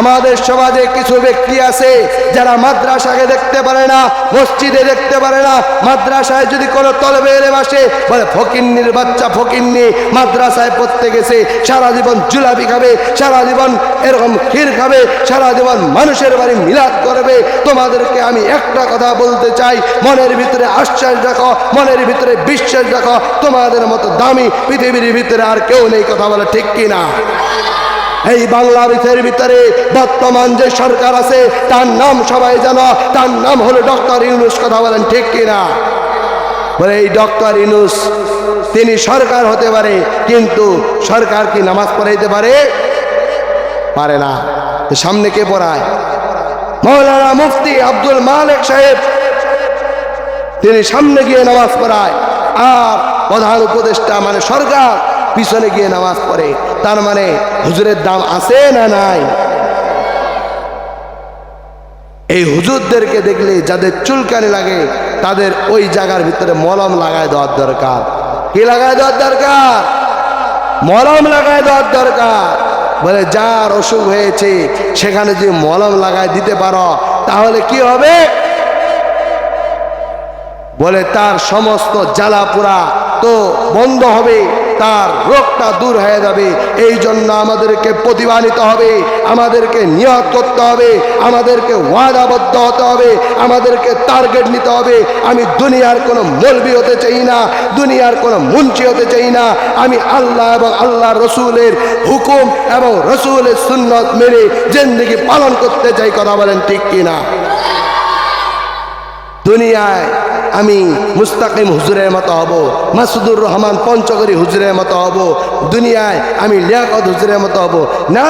আমাদের সমাজে কিছু ব্যক্তি আছে যারা মাদ্রাসাকে দেখতে পারে না, মসজিদে দেখতে পারে না। মাদ্রাসায় যদি কোনো তলবে এলে আসে, বলে, ফকিন্নির বাচ্চা ফকিন্নি, মাদ্রাসায় পড়তে গেছে, সারা জীবন জুলাপি খাবে, সারা জীবন এরকম ক্ষীর খাবে, সারা জীবন মানুষের বাড়ি মিলাদ করবে। তোমাদেরকে আমি একটা কথা বলতে চাই, মনের ভিতরে আশ্বাস রাখো, মনের ভিতরে বিশ্বাস রাখো, তোমাদের মতো দামি পৃথিবীর ভিতরে আর কেউ নেই কথা বলে ঠিক কিনা? এই বাংলাদেশের ভিতরে বর্তমান যে সরকার আছে, তার নাম সবাই জানো, তার নাম হলো ডক্টর ইউনুস, কথা বলেন ঠিক কিনা? বলে এই ডক্টর ইউনুস, তিনি সরকার হতে পারে, কিন্তু সরকার কি নামাজ পড়াইতে পারে? পারে না। সামনে কে পড়ায়? মৌলানা মুফতি আব্দুল মালিক সাহেব। তিনি সামনে গিয়ে নামাজ পড়ায়। আর প্রধান উপদেষ্টা মানে সরকার। পিছনে গিয়ে নামাজ পড়ে। তার মানে হুজুরের দাম আছে না নাই? এই হুজুরদেরকে দেখলে যাদের চুলকানি লাগে, তাদের ওই জায়গার ভিতরে মলম লাগায় দেওয়ার দরকার। কি লাগায় দেওয়ার দরকার? মলম লাগায় দেওয়ার দরকার। বলে, যার অসুখ হয়েছে, সেখানে যদি মলম লাগায় দিতে পারো, তাহলে কি হবে? বলে, তার সমস্ত জ্বালা পোড়া তো বন্ধ হবে। তার রোগটা দূর হয়ে যাবে। এই জন্য আমাদেরকে প্রতিবানিত হবে, আমাদেরকে নিয়ত করতে হবে, আমাদেরকে ওয়াদাবদ্ধ হতে হবে, আমাদেরকে টার্গেট নিতে হবে। আমি দুনিয়ার কোনো মলবি হতে চাই না, দুনিয়ার কোনো মুন্সি হতে চাই না। আমি আল্লাহ এবং আল্লাহ রসুলের হুকুম এবং রসুলের সুন্নত মেনে জিন্দিগি পালন করতে চাই, কথা বলেন ঠিক কিনা? দুনিয়ায় আমি মুস্তাকিম হুজুরের মতো হব, মাসুদুর রহমান পঞ্চগরি হুজুরের মতো হব, দুনিয়ায় আমি লিয়াকত হুজুরের মতো হব। না,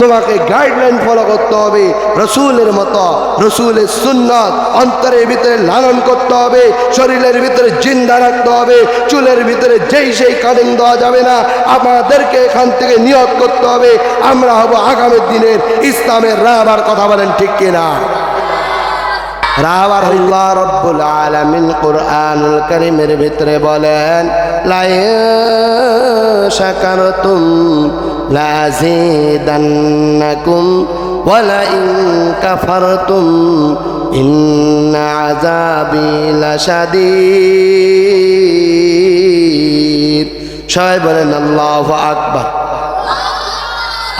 তোমাকে গাইডলাইন ফলো করতে হবে, রসুলের মতো, রসুলের সুন্নত, অন্তরের ভিতরে লালন করতে হবে, শরীরের ভিতরে জিন্দা রাখতে হবে, চুলের ভিতরে যেই সেই কাটিং দেওয়া যাবে না, আমাদেরকে এখান থেকে নিয়োগ করতে হবে। আমরা হব আগামী দিনের ইসলামের রাবার, কথা বলেন ঠিক কিনা? রাবার আল্লাহ রব্বুল আলামিন কোরআনুল কারীমের ভিতরে বলেন লাই শাকারতুম ওয়ালা ইন কাফারতুম ইন্না আযাবি লাশাদীদ। সবাই বলেন, আল্লাহু আকবার।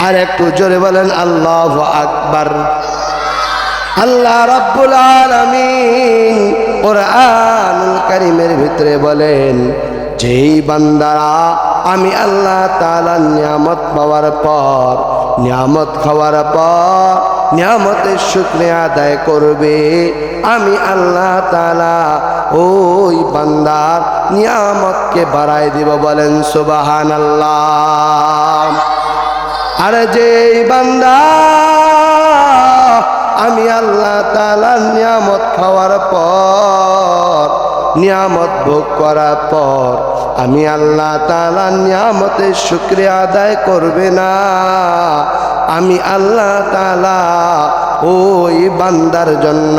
আর একটু জোরে বলেন, আল্লাহু আকবার। আল্লাহ রাব্বুল আলামিন কোরআনুল কারীমের ভিতরে বলেন, যেই বান্দারা আমি আল্লাহ তালা নিয়ামত পাওয়ার পর, নিয়ামত খাওয়ার পর, নিয়ামতের শুক্রিয়া আদায় করবে, আমি আল্লাহ তালা ওই বান্দার নিয়ামতকে বাড়াই দিব বলেন সুবাহান আল্লাহ আর যেই বান্দা আমি আল্লাহ তালার নিয়ামত খাওয়ার পর, নিয়ামত ভোগ করার পর, আমি আল্লাহ তালার নিয়ামতের শুক্রিয়া আদায় করবে না। আমি আল্লাহ তালা ওই বান্দার জন্য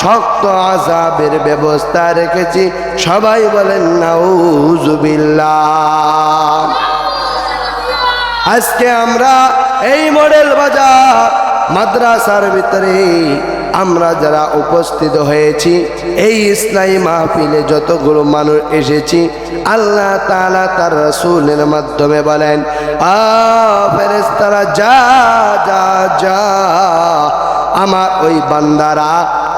শক্ত আজাবের ব্যবস্থা রেখেছি। সবাই বলেন না উজুবিল্লাহ আজকে আমরা এই মডেল বাজার মাদ্রাসার ভিতরে আমরা যারা উপস্থিত হয়েছি, এই ইসলামী মাহফিলে যতগুলো মানুষ এসেছি, আল্লাহ তাআলা তার রসুলের মাধ্যমে বলেন, আ ফেরেশতারা, যা যা যা, আমার ওই বান্দারা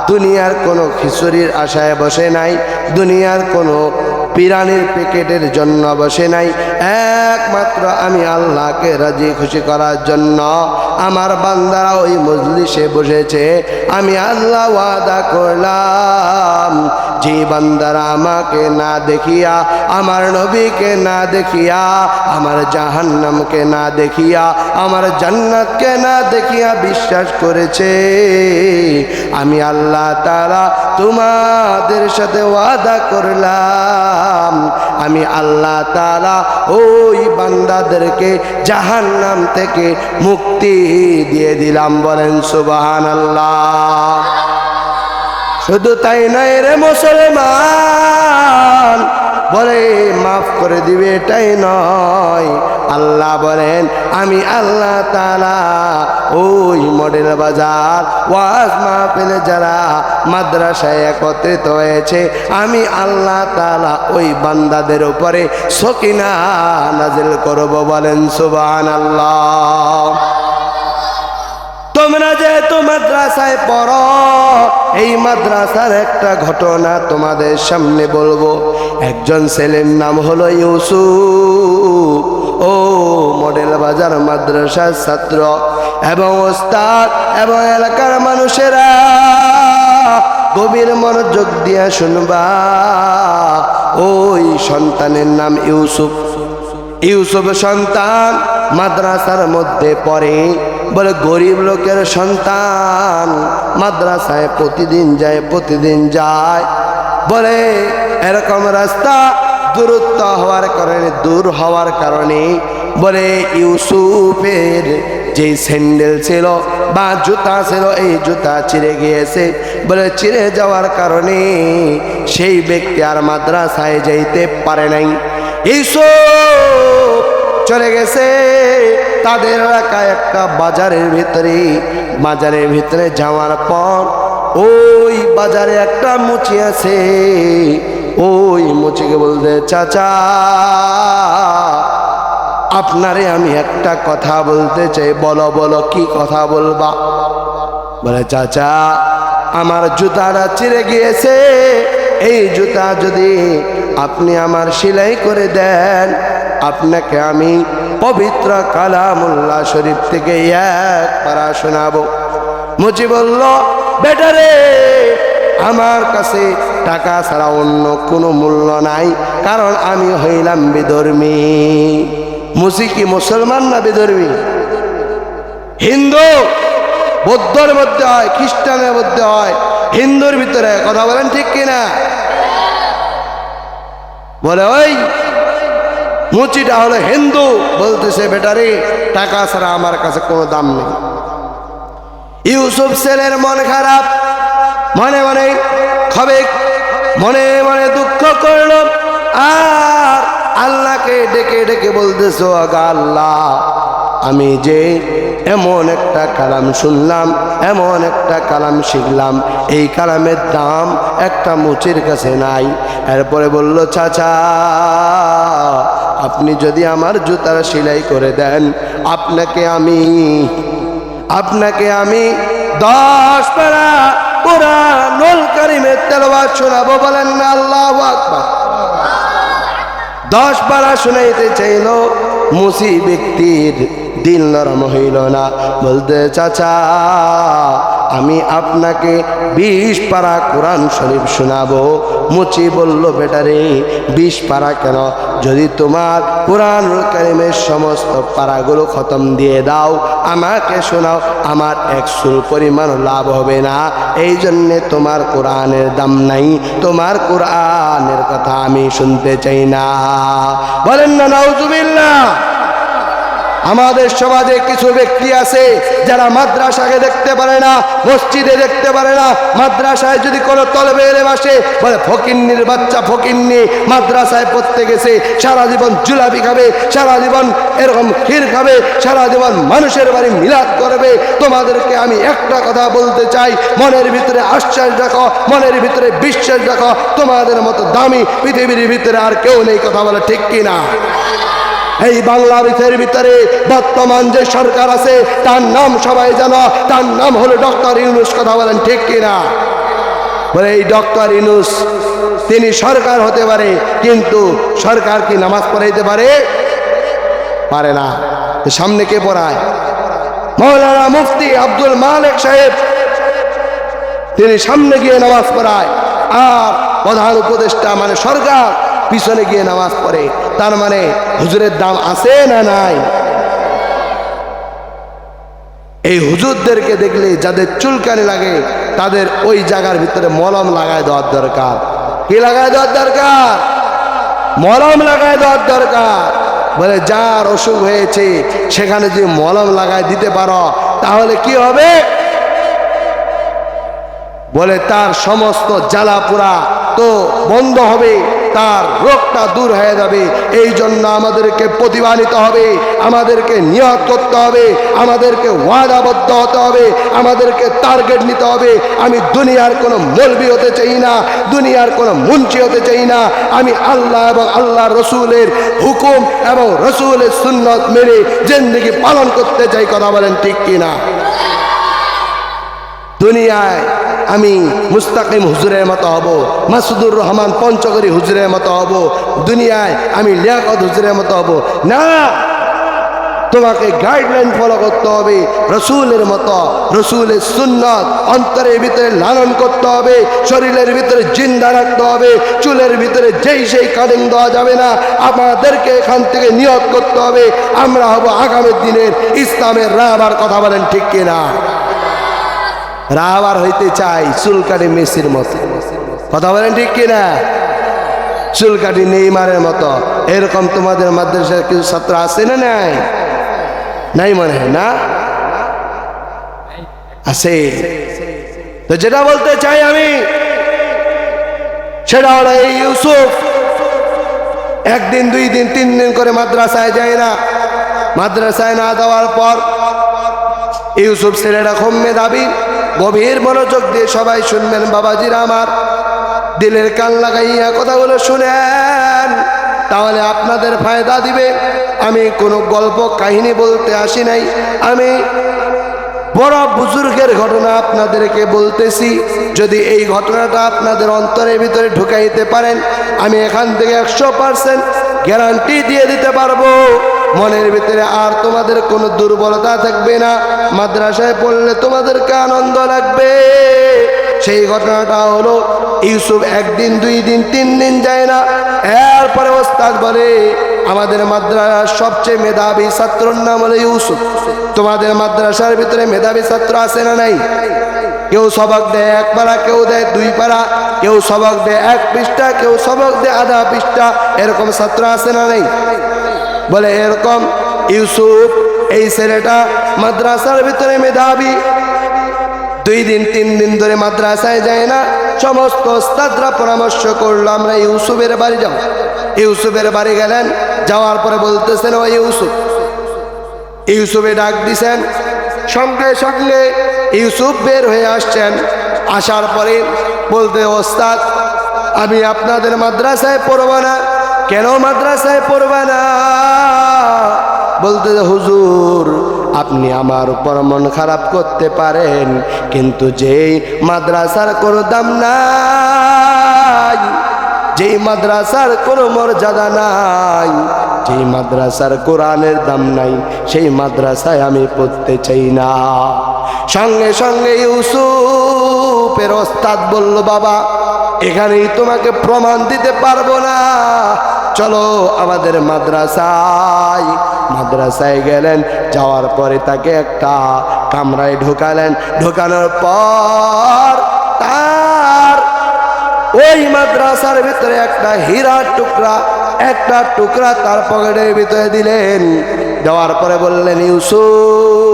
দুনিয়ার কোনো খিচুড়ির আশায় বসে নাই, দুনিয়ার কোনো পিরানির প্যাকেটের জন্য বসে নাই। একমাত্র আমি আল্লাহকে রাজি খুশি করার জন্য। আমার বান্দারা ওই মজলিসে বসেছে। আমি আল্লাহ ওয়াদা করলাম। যে বান্দারা আমাকে না দেখিয়া, আমার নবীকে না দেখিয়া, আমার জাহান্নামকে না দেখিয়া, আমার জান্নাতকে না দেখিয়া বিশ্বাস করেছে। আমি আল্লাহ তারা তোমাদের সাথে ওয়াদা করলাম। আমি আল্লাহ তারা ওই বান্দাদেরকে জাহান্নাম থেকে মুক্তি দিয়ে দিলাম। বলেন সুবাহান আল্লাহ শুধু তাই নয় রে মুসলমান। বলে, মাফ করে দিবে, এটাই নয়। আল্লাহ বলেন, আমি আল্লাহ তালা ওই মডেল বাজার, ওয়াজ মাহফিলে যারা মাদ্রাসায় একত্রিত হয়েছে, আমি আল্লাহ তালা ওই বান্দাদের উপরে সকিনা নাজিল করব বলেন সুবান আল্লাহ তোমরা যেহেতু মাদ্রাসায় পড়ো, এই মাদ্রাসার একটা ঘটনা তোমাদের সামনে বলব। একজন ছেলের নাম হলো ইউসুফ। ও মডেল বাজার মাদ্রাসার ছাত্র এবং ওস্তাদ এবং এলাকার মানুষেরা গভীর মনোযোগ দিয়া শুনবা। ওই সন্তানের নাম ইউসুফ। ইউসুফ সন্তান মাদ্রাসার মধ্যে পড়ে। বলে, গরিব লোকের সন্তান মাদ্রাসায় প্রতিদিন যায় প্রতিদিন যায়। বলে, এরকম রাস্তা দূরত্ব হওয়ার কারণে, দূর হওয়ার কারণে, বলে, ইউসুফের যে স্যান্ডেল ছিল বা জুতা ছিল, এই জুতা চিরে গিয়েছে। বলে চিরে যাওয়ার কারণে সেই ব্যক্তি আর মাদ্রাসায় যাইতে পারে নাই। ইউসুফ চলে গেছে। তাদের এলাকায় একটা বাজারের ভিতরে বাজারের ভিতরে যাওয়ার পর ওই বাজারে একটা মুচি আছে। ওই মুচিকে বলতে, চাচা, আপনারে আমি একটা কথা বলতে চাই। বলো বলো, কি কথা বলবা? বলে, চাচা, আমার জুতাটা চিরে গিয়েছে। এই জুতা যদি আপনি আমার সেলাই করে দেন, আপনাকে আমি পবিত্র কালামুল্লাহ শরীফ থেকে এক পারা শোনাবো। মুচি বলল বেটারে আমার কাছে টাকা ছাড়া অন্য কোনো মূল্য নাই, কারণ আমি হইলাম বিধর্মী। মুসি কি মুসলমান না বিধর্মী? হিন্দু, বৌদ্ধর মধ্যে হয়, খ্রিস্টানের মধ্যে হয়, হিন্দুর ভিতরে, কথা বলেন ঠিক কিনা? বলে, ওই মুচিটা হলো হিন্দু বলতেছে, বেটারে, টাকা ছাড়া আমার কাছে কোনো দাম নেই। ইউসুফ সেলের মন খারাপ। মনে মনে খবে, মনে মনে দুঃখ করল। আর আল্লাহকে ডেকে ডেকে বলতেছ আল্লাহ, আমি যে এমন একটা কালাম শুনলাম, এমন একটা কালাম শিখলাম, এই কালামের দাম একটা মুচির কাছে নাই। এরপরে বলল, চাচা আপনি যদি আমার জুতার সেলাই করে দেন, আপনাকে আমি আপনাকে আমি দশ পারা পুরা নল কারিমের তেলবাদ শোনাবো বলেন না আল্লাহ দশ পারা শুনাইতে চাইল মুসি ব্যক্তির দিল নরম হইল না। বলতে, চাচা আমি আপনাকে বিশ পারা কোরআন শরীফ শোনাবো। মুচি বলল বেটারে বিশ পারা কেন? যদি তোমার কোরআন কারিমের সমস্ত পারাগুলো খতম দিয়ে দাও, আমাকে শোনাও, আমার এক সুর পরিমাণ লাভ হবে না। এই জন্যে তোমার কোরআনের দাম নাই, তোমার কোরআনের কথা আমি শুনতে চাই না। বলেন না, নাউজুবিল্লাহ। আমাদের সমাজে কিছু ব্যক্তি আছে যারা মাদ্রাসাকে দেখতে পারে না, মসজিদে দেখতে পারে না। মাদ্রাসায় যদি কোনো তলবে এলে আসে, বলে, ফকিন্নির বাচ্চা ফকিন্নি, মাদ্রাসায় পড়তে গেছে, সারা জীবন জুলাপি খাবে, সারা জীবন এরকম ক্ষীর খাবে, সারা জীবন মানুষের বাড়ি মিলাদ করবে। তোমাদেরকে আমি একটা কথা বলতে চাই, মনের ভিতরে আশ্বাস রাখো, মনের ভিতরে বিশ্বাস রাখো, তোমাদের মতো দামি পৃথিবীর ভিতরে আর কেউ নেই কথা বলে ঠিক কিনা? এই বাংলাদেশের ভিতরে বর্তমান যে সরকার আছে, তার নাম সবাই জানো, তার নাম হলো ডক্টর ইউনুস, কথা বলেন ঠিক কিনা? বলে এই ডক্টর ইউনুস, তিনি সরকার হতে পারে, কিন্তু সরকার কি নামাজ পড়াইতে পারে? পারে না। সামনে কে পড়ায়? মৌলানা মুফতি আব্দুল মালিক সাহেব, তিনি সামনে গিয়ে নামাজ পড়ায়। আর প্রধান উপদেষ্টা মানে সরকার। পিছনে গিয়ে নামাজ পড়ে। তার মানে হুজুরের দাম আছে না নাই? এই হুজুরদেরকে দেখলে যাদের চুলকানি লাগে, তাদের ওই জায়গার ভিতরে মলম লাগায় দেওয়ার দরকার। কি লাগায় দেওয়ার দরকার? মলম লাগায় দেওয়ার দরকার। বলে, যার অসুখ হয়েছে, সেখানে যদি মলম লাগায় দিতে পারো, তাহলে কি হবে? বলে, তার সমস্ত জ্বালা পোড়া তো বন্ধ হবে। তার রোগটা দূর হয়ে যাবে। এই জন্য আমাদেরকে প্রতিভানিত হবে, আমাদেরকে নিয়ত করতে হবে, আমাদেরকে ওয়াদাবদ্ধ হতে হবে, আমাদেরকে টার্গেট নিতে হবে। আমি দুনিয়ার কোনো মলবি হতে চাই না, দুনিয়ার কোনো মুন্সি হতে চাই না। আমি আল্লাহ এবং আল্লাহ রসুলের হুকুম এবং রসুলের সুন্নত মেনে জিন্দগি পালন করতে চাই, কথা বলেন ঠিক কিনা? দুনিয়ায় আমি মুস্তাকিম হুজুরের মতো হব, মাসুদুর রহমান পঞ্চগরী হুজুরের মতো হব, দুনিয়ায় আমি লিয়াকত হুজুরের মতো হব। না, তোমাকে গাইডলাইন ফলো করতে হবে, রসুলের মতো, রসুলের সুন্নত অন্তরের ভিতরে লালন করতে হবে, শরীরের ভিতরে জিন্দা রাখতে হবে, চুলের ভিতরে যেই সেই কাটিং দেওয়া যাবে না, আমাদেরকে এখান থেকে নিয়ত করতে হবে। আমরা হব আগামী দিনের ইসলামের রাবার, কথা বলেন ঠিক কিনা? রাবার হইতে চাই চুলকাটি মেসির মতো। কথা বলেন ঠিক কিনা? চুলকাটি নেইমারের মতো। এরকম তোমাদের মাদ্রাসার কিছু ছাত্র আছে না নাই? নাই মনে হয়, না? আছে। তো যেটা বলতে চাই আমি, সেটা হলো এই ইউসুফ। একদিন, দুই দিন, তিন দিন করে মাদ্রাসায় যায় না। মাদ্রাসায় না দেওয়ার পর ইউসুফ ছেলেরা খুব মেধাবী গভীর মনোযোগ দিয়ে সবাই শুনবেন বাবাজিরা আমার দিলের কান লাগাইয়া কথাগুলো শুনেন। তাহলে আপনাদের ফায়দা দিবে। আমি কোনো গল্প, কাহিনী বলতে আসি নাই। আমি বড় বুজুর্গের ঘটনা আপনাদেরকে বলতেছি। যদি এই ঘটনাটা আপনাদের অন্তরের ভিতরে ঢুকাইতে পারেন, আমি এখান থেকে একশো পার্সেন্ট গ্যারান্টি দিয়ে দিতে পারব। মনের ভিতরে আর তোমাদের কোনো দুর্বলতা থাকবে না। মাদ্রাসায় পড়লে তোমাদেরকে আনন্দ লাগবে। সেই ঘটনাটা হলো, ইউসুফ একদিন, দুই দিন, তিন দিন যায় না। এরপরে ওস্তাদ বলে, আমাদের মাদ্রাসার সবচেয়ে মেধাবী ছাত্রর নাম হলো ইউসুফ। তোমাদের মাদ্রাসার ভিতরে মেধাবী ছাত্র আছে না নাই? কেউ সবক দেয় এক পারা কেউ দেয় দুই পারা কেউ সবক দেয় এক পৃষ্ঠা, কেউ সবক দেয় আধা পৃষ্ঠা। এরকম ছাত্র আছে না নেই? বলে, এরকম ইউসুফ, এই ছেলেটা মাদ্রাসার ভিতরে মেধাবী। দুই দিন, তিন দিন ধরে মাদ্রাসায় যায় না। সমস্ত ওস্তাদরা পরামর্শ করল, আমরা ইউসুফের বাড়ি যাব। ইউসুফের বাড়ি গেলেন, যাওয়ার পরে বলতেছেন, ও ইউসুফ। ইউসুফে ডাক দিছেন, সঙ্গে সঙ্গে ইউসুফ বের হয়ে আসছেন। আসার পরে বলতে, ওস্তাদ, আমি আপনাদের মাদ্রাসায় পড়ব না। কেন মাদ্রাসায় পড়ব না? বলতে হুজুর, আপনি আমার উপর মন খারাপ করতে পারেন, কিন্তু যেই মাদ্রাসার কোনো দাম নাই, যেই মাদ্রাসার কোনো মর্যাদা নাই, যেই মাদ্রাসার কোরআনের দাম নাই, সেই মাদ্রাসায় আমি পড়তে চাই না। সঙ্গে সঙ্গে ইউসুফের ওস্তাদ বলল, বাবা, এখানেই তোমাকে প্রমাণ দিতে পারব না। চলো আমাদের মাদ্রাসায়। মাদ্রাসায় গেলেন, যাওয়ার পরে তাকে একটা কামরায় ঢোকালেন। ঢোকানোর পর তার ওই মাদ্রাসার ভিতরে একটা হীরার টুকরা, একটা টুকরা তার পকেটের ভিতরে দিলেন। দেওয়ার পরে বললেন, ইউসুফ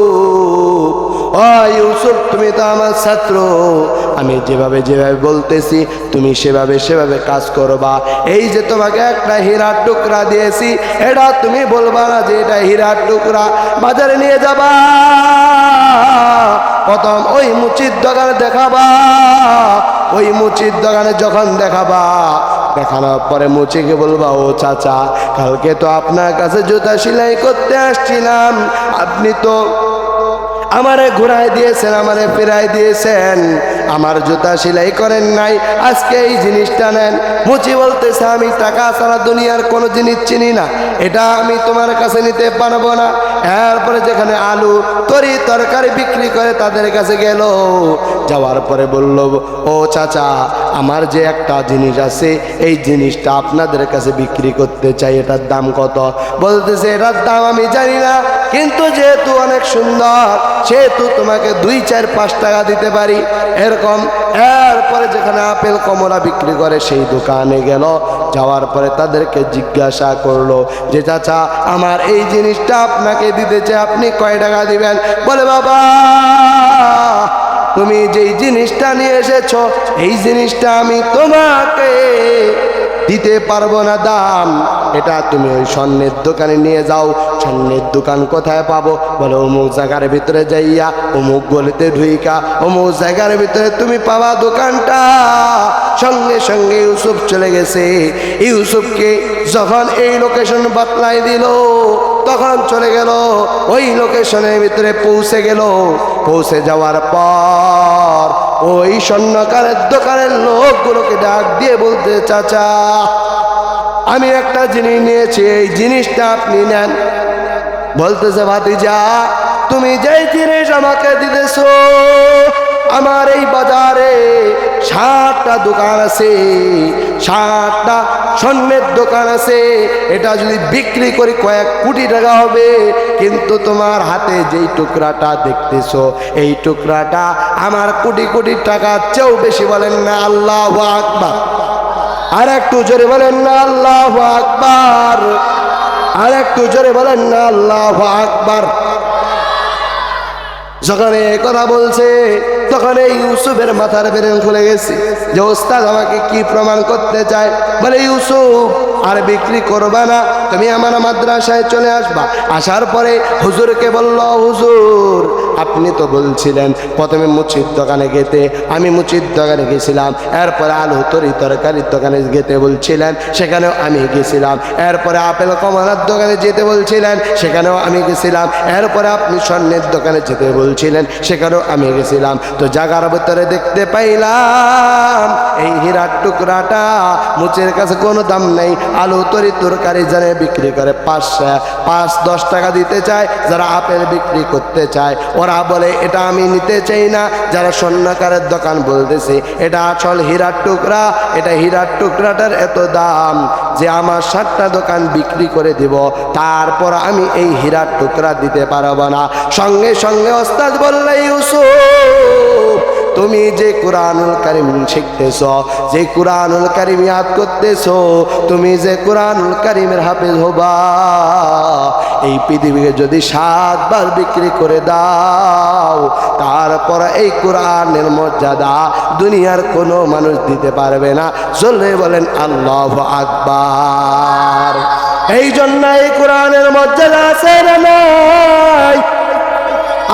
ইউসুফ, তুমি তো আমার ছাত্র। আমি যেভাবে যেভাবে বলতেছি, তুমি সেভাবে সেভাবে কাজ করবা। এই যে তোমাকে একটা হীরার টুকরা দিয়েছি, এটা তুমি বলবা না যে এটা হীরার টুকরা। বাজারে নিয়ে যাবা। প্রথম ওই মুচির দোকানে দেখাবা। ওই মুচির দোকানে যখন দেখাবা, দেখানোর পরে মুচিকে বলবা, ও চাচা, কালকে তো আপনার কাছে জুতা সেলাই করতে আসছিলাম। আপনি তো আমারে ঘুরাই দিয়েছেন, আমারে ফেরাই দিয়েছেন। আমার জুতা সেলাই করেন নাই, আজকে এই জিনিসটা নেন। মুচি বলতেছে, আমি টাকা ছাড়া দুনিয়ার কোনো জিনিস চিনি না, এটা আমি তোমার কাছে নিতে পারব না। এরপরে যেখানে আলু তরি তরকারি বিক্রি করে তাদের কাছে গেল। যাওয়ার পরে বলল, ও চাচা, আমার যে একটা জিনিস আছে, এই জিনিসটা আপনাদের কাছে বিক্রি করতে চাই, এটার দাম কত? বলতেছে, এটার দাম আমি জানি না কিন্তু যেহেতু অনেক সুন্দর, সেহেতু তোমাকে দুই, চার, পাঁচ টাকা দিতে পারি। এরকম এরপরে যেখানে আপেল কমলা বিক্রি করে, সেই দোকানে গেল। যাওয়ার পরে তাদেরকে জিজ্ঞাসা করল যে, চাচা, আমার এই জিনিসটা আপনাকে দিতে চাই আপনি কয় টাকা দিবেন? বলে, বাবা, তুমি যেই জিনিসটা নিয়ে এসেছ, এই জিনিসটা আমি তোমাকে দিতে পারব না দাম। এটা তুমি ওই স্বর্ণের দোকানে নিয়ে যাও। স্বর্ণের দোকান কোথায় পাবো? বলে, অমুক জায়গার ভিতরে যাইয়া, অমুক গলিতে ঢুইকা, অমুক জায়গার ভিতরে তুমি পাবা দোকানটা। সঙ্গে সঙ্গে ইউসুফ চলে গেছে। ইউসুফকে যখন এই লোকেশন বাতলাই দিল, তখন চলে গেল, ওই লোকেশনের ভিতরে পৌঁছে গেল। পৌঁছে যাওয়ার পর ওই স্বর্ণকারের দোকানের লোকগুলোকে ডাক দিয়ে বলতে, চাচা, আমি একটা জিনিস নিয়েছি, এই জিনিসটা আপনি নেন। বলতেছে, ভাতিজা, তুমি যেই জিনিস আমাকে দিতেছো আমার এই বাজারে ষাটটা দোকান আছে ষাটটা স্বর্ণের দোকান আছে। এটা যদি বিক্রি করি কয়েক কোটি টাকা হবে। কিন্তু তোমার হাতে যেই টুকরাটা দেখতেছো, এই টুকরাটা আমার কোটি কোটি টাকার চেয়েও বেশি বলেন না আল্লাহ আকবার। আর একটু জোরে বলেন না আল্লাহ আকবার। আর একটু জোরে বলেন না আল্লাহ আকবার। যখন এই কথা বলছে তখন এই ইউসুফের মাথার বেরেন খুলে গেছি যে, ওস্তাদ, আমাকে কি প্রমাণ করতে চায়? বলে, ইউসুফ, আর বিক্রি করবা না। তুমি আমার মাদ্রাসায় চলে আসবা। আসার পরে হুজুরকে বলল, হুজুর আপনি তো বলছিলেন, প্রথমে মুচির দোকানে গেতে। আমি মুচির দোকানে গেছিলাম, এরপরে আলু তরি তরকারির দোকানে যেতে বলছিলেন, সেখানেও আমি গেছিলাম। এরপরে আপেল কমলার দোকানে যেতে বলছিলেন, সেখানেও আমি গেছিলাম। এরপরে আপনি স্বর্ণের দোকানে যেতে বলছিলেন, সেখানেও আমি গেছিলাম। তো জাগার ভিতরে দেখতে পাইলাম, এই হীরার টুকরাটা মুচের কাছে কোনো দাম নেই। আলু তরি তরকারি জানে বিক্রি করে পাঁচশো, পাঁচ দশ টাকা দিতে চায়, যারা আপেল বিক্রি করতে চায়, ওরা বলে, এটা আমি নিতে চাই না, যারা স্বর্ণকারের দোকান বলতেছে, এটা আসল হীরার টুকরা, এটা হীরার টুকরাটার এত দাম, যে আমার সাতটা দোকান বিক্রি করে দিব, তারপর আমি এই হীরার টুকরা দিতে পারব না। সঙ্গে সঙ্গে ওস্তাদ বললে, ইউসুফ, তুমি যে কোরআনুল কারিম শিখতেছ, যে কোরআনুল কারিম ইয়াদ করতেছ, তুমি যে কোরআনুল কারিমের হাফেজ হবা এই পৃথিবীকে যদি সাতবার বিক্রি করে দাও, তারপর এই কোরআনের মর্যাদা দুনিয়ার কোনো মানুষ দিতে পারবে না। চলে বলেন, আল্লাহ আকবার। এই জন্য এই কোরআনের মর্যাদা আছে না নাই?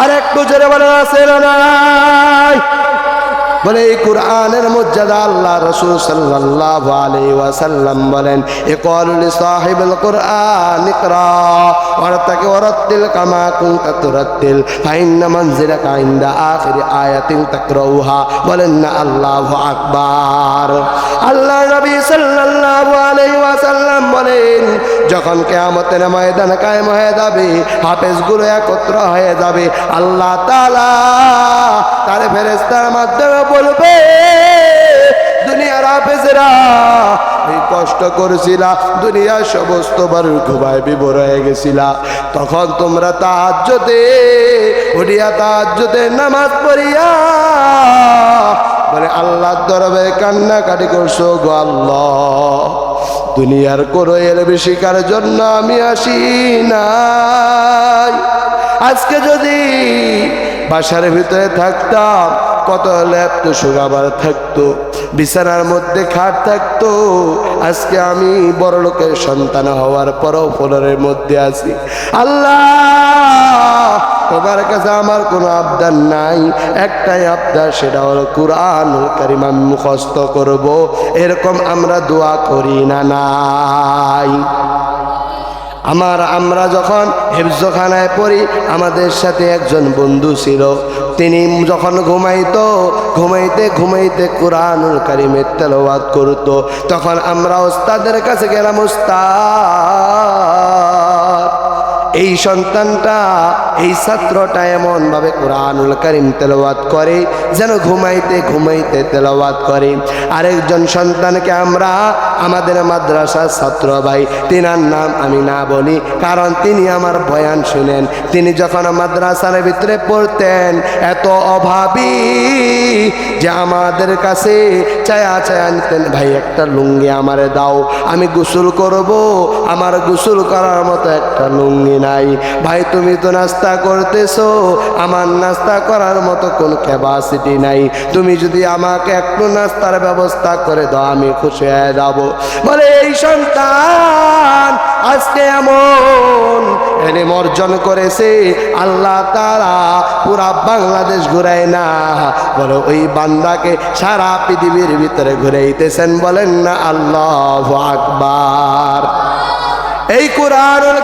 আর একটু জোরে বলেন, আছে না নাই? বলে, এই কোরআনের মর্যাদা আল্লাহ রসুল সাল্লাহ আলাইহি ওয়াসাল্লাম বলেন এ কলুলি সাহিবুল কোরআন ইকরা ওয়ারতাকে ওয়ারাত্তিল কামা তুরাত্তিল, ফাইন্না মানজিলাকা ইনদা আখির আয়াতিন তাকরাউহা বলেন, না, আল্লাহু আকবার। আল্লাহ নবী আলাইহি ওয়াসাল্লাম বলেন, যখন কিয়ামতের ময়দান কায়েম হয়ে যাবে, হাফেজগুলো একত্র হয়ে যাবে, আল্লাহ তাআলা তার ফেরেশতার মাধ্যমে বলবে, দুনিয়ার হাফেজরা কষ্ট করেছিলা, দুনিয়ার সমস্ত বাড়ির ঘুমায় বিবর হয়ে গেছিলা। তখন তোমরা তাহাজ্জতে উঠিয়া তাহাজ্জতে নামাজ পড়িয়া, বলে, আল্লাহর দরবে কান্নাকাটি করছ গো আল্লাহ। দুনিয়ার কোনো এলবি শিকার জন্য আমি আসি নাই। আজকে যদি বাসার ভিতরে থাকতাম কত ল্যাপ্ত সুগাবার থাকতো, বিছানার মধ্যে খাট থাকতো। আজকে আমি বড় লোকের সন্তান হওয়ার পরও ফলরের মধ্যে আছি। আল্লাহ, তোমার কাছে আমার কোনো আবদার নাই। একটাই আবদার, সেটা হলো কোরআন কারিম আমি মুখস্থ করব। এরকম আমরা দোয়া করি না নাই। আমার, আমরা যখন হেফজখানায় পড়ি, আমাদের সাথে একজন বন্ধু ছিল তিনি যখন ঘুমাইত, ঘুমাইতে ঘুমাইতে কোরআনুল কারিমের তেলাওয়াত করতো, তখন আমরা ওস্তাদের কাছে গেলাম ওস্তাদ এই সন্তানটা, এই ছাত্রটা এমনভাবে কোরআনুল করিম তেলাওয়াত করে, যেন ঘুমাইতে ঘুমাইতে তেলাওয়াত করে। আরেকজন সন্তানকে আমরা আমাদের মাদ্রাসার ছাত্র ভাই, তিনার নাম আমি না বলি, কারণ তিনি আমার বয়ান শুনেন। তিনি যখন মাদ্রাসার ভিতরে পড়তেন, এত অভাবী যে আমাদের কাছে চায়া চায়া নিতেন ভাই, একটা লুঙ্গি আমারে দাও, আমি গোসল করব। আমার গোসল করার মতো একটা লুঙ্গি নাই। ভাই, তুমি তো নাস্তা করতেছো। আমার নাস্তা করার মতো কোন ক্যাপাসিটি নাই। তুমি যদি আমাকে একটু নাস্তার ব্যবস্থা করে দাও, আমি খুশি হয়ে যাব। বলে, এই সন্তান, আজকে এমন এলেম অর্জন করেছে। আল্লাহ তারা পুরা বাংলাদেশ ঘুরায় না। বলে, ওই বান্দাকে সারা পৃথিবীর ভিতরে ঘুরাইতেছেন বলেন না আল্লাহ আকবার। এই কোরআনুল